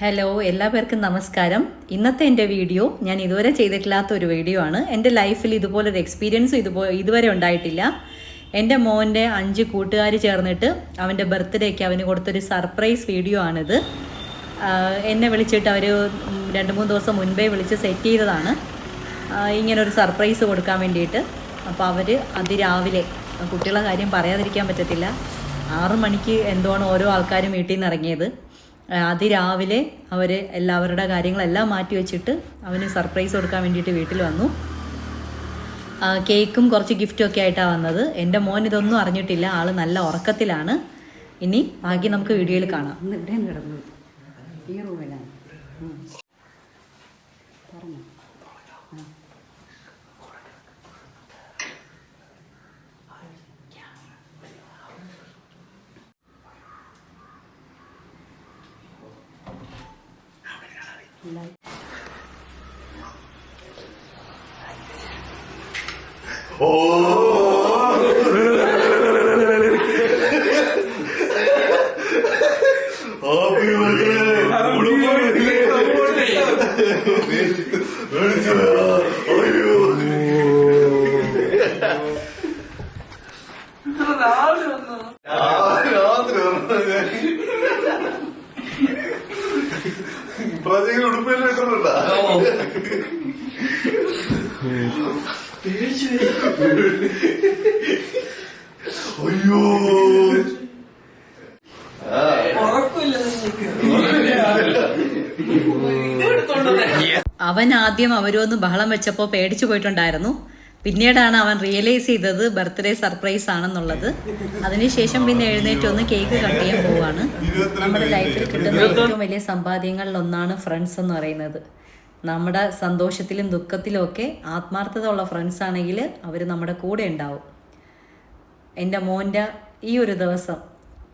Hello എല്ലാവർക്കും നമസ്കാരം. ഇന്നത്തെ എന്റെ വീഡിയോ ഞാൻ ഇതുവരെ ചെയ്തിട്ടില്ലാത്ത ഒരു വീഡിയോ ആണ്. എന്റെ ലൈഫിൽ ഇതുപോലൊരു എക്സ്പീരിയൻസ് ഇതുപോലെ ഇതുവരെ ഉണ്ടായിട്ടില്ല. എന്റെ മോന്റെ അഞ്ച് കൂട്ടുകാർ ചേർന്നിട്ട് അവന്റെ ബർത്ത്ഡേക്ക് അവന് കൊടുത്തൊരു സർപ്രൈസ് വീഡിയോ ആണിത്. എന്നെ വിളിച്ചിട്ട് അവർ രണ്ട് മൂന്ന് ദിവസം മുൻപേ വിളിച്ച് സെറ്റ് ചെയ്തതാണ്. ഇങ്ങനൊരു സർപ്രൈസ് കൊടുക്കാൻ വേണ്ടിയിട്ട്. അപ്പോൾ അവർ അതിരാവിലെ കുട്ടികളെ കാര്യം പറയാതിരിക്കാൻ പറ്റത്തില്ല. ആറു മണിക്ക് എന്തുവാണ് ഓരോ ആൾക്കാരും വീട്ടിൽ നിന്ന് ഇറങ്ങിയത്. അതിരാവിലെ അവർ എല്ലാവരുടെ കാര്യങ്ങളെല്ലാം മാറ്റി വെച്ചിട്ട് അവന് സർപ്രൈസ് കൊടുക്കാൻ വേണ്ടിയിട്ട് വീട്ടിൽ വന്നു. കേക്കും കുറച്ച് ഗിഫ്റ്റും ഒക്കെ ആയിട്ടാണ് വന്നത്. എന്റെ മോൻ ഇതൊന്നും അറിഞ്ഞിട്ടില്ല. ആൾ നല്ല ഉറക്കത്തിലാണ്. ഇനി ബാക്കി നമുക്ക് വീഡിയോയിൽ കാണാം. ഈ റൂമിലാണ്. കിടന്നു ഈ ഓ ഉം. പറഞ്ഞോ ആ. ഉടുപ്പിൽ ഇട്ടിട്ടുണ്ടാ? അയ്യോ. അവൻ ആദ്യം അവരൊന്ന് ബഹളം വെച്ചപ്പോ പേടിച്ചു പോയിട്ടുണ്ടായിരുന്നു. പിന്നീടാണ് അവൻ റിയലൈസ് ചെയ്തത് ബർത്ത്ഡേ സർപ്രൈസ് ആണെന്നുള്ളത്. അതിനുശേഷം പിന്നെ എഴുന്നേറ്റ് ഒന്ന് കേക്ക് കട്ട് ചെയ്യാൻ പോവാണ്. നമ്മുടെ ലൈഫിൽ കിട്ടുന്ന ഏറ്റവും വലിയ സമ്പാദ്യങ്ങളിൽ ഒന്നാണ് ഫ്രണ്ട്സ് എന്ന് പറയുന്നത്. നമ്മുടെ സന്തോഷത്തിലും ദുഃഖത്തിലും ഒക്കെ ആത്മാർത്ഥത ഉള്ള ഫ്രണ്ട്സ് ആണെങ്കിൽ അവർ നമ്മുടെ കൂടെ ഉണ്ടാവും. എന്റെ മോന്റെ ഈ ഒരു ദിവസം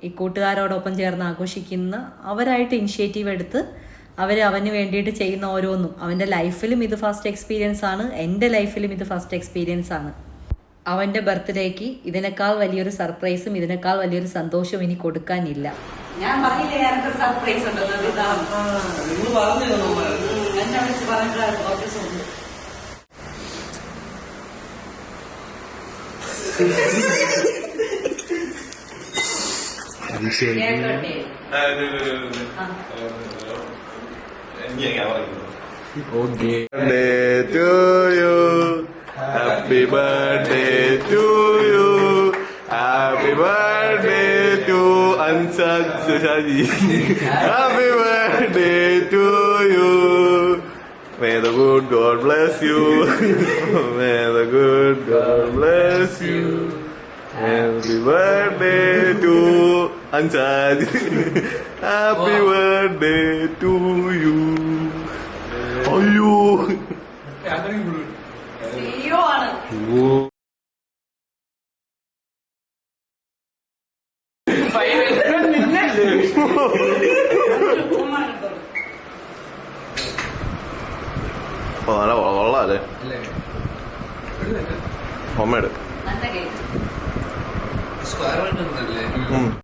ഈ കൂട്ടുകാരോടൊപ്പം ചേർന്ന് ആഘോഷിക്കുന്ന അവരായിട്ട് ഇനിഷ്യേറ്റീവ് എടുത്ത് അവർ അവന് വേണ്ടിയിട്ട് ചെയ്യുന്ന ഓരോന്നും. അവന്റെ ലൈഫിലും ഇത് ഫസ്റ്റ് എക്സ്പീരിയൻസ് ആണ്. എന്റെ ലൈഫിലും ഇത് ഫസ്റ്റ് എക്സ്പീരിയൻസ് ആണ്. അവന്റെ ബർത്ത്ഡേക്ക് ഇതിനേക്കാൾ വലിയൊരു സർപ്രൈസും ഇതിനേക്കാൾ വലിയൊരു സന്തോഷവും ഇനി കൊടുക്കാനില്ല. ഞാൻ പറഞ്ഞില്ലേ ഞാനൊക്കെ സർപ്രൈസ് ഉണ്ടെന്നത് Happy Birthday to you. Happy birthday to you. Happy birthday to Ansad Sushaji. Happy birthday to you. May the good God bless you. May the good God bless you. Happy birthday to Ansad. Happy birthday to you. അയ്യോ ആണ്. നല്ല കൊള്ളാല്ലേ cake square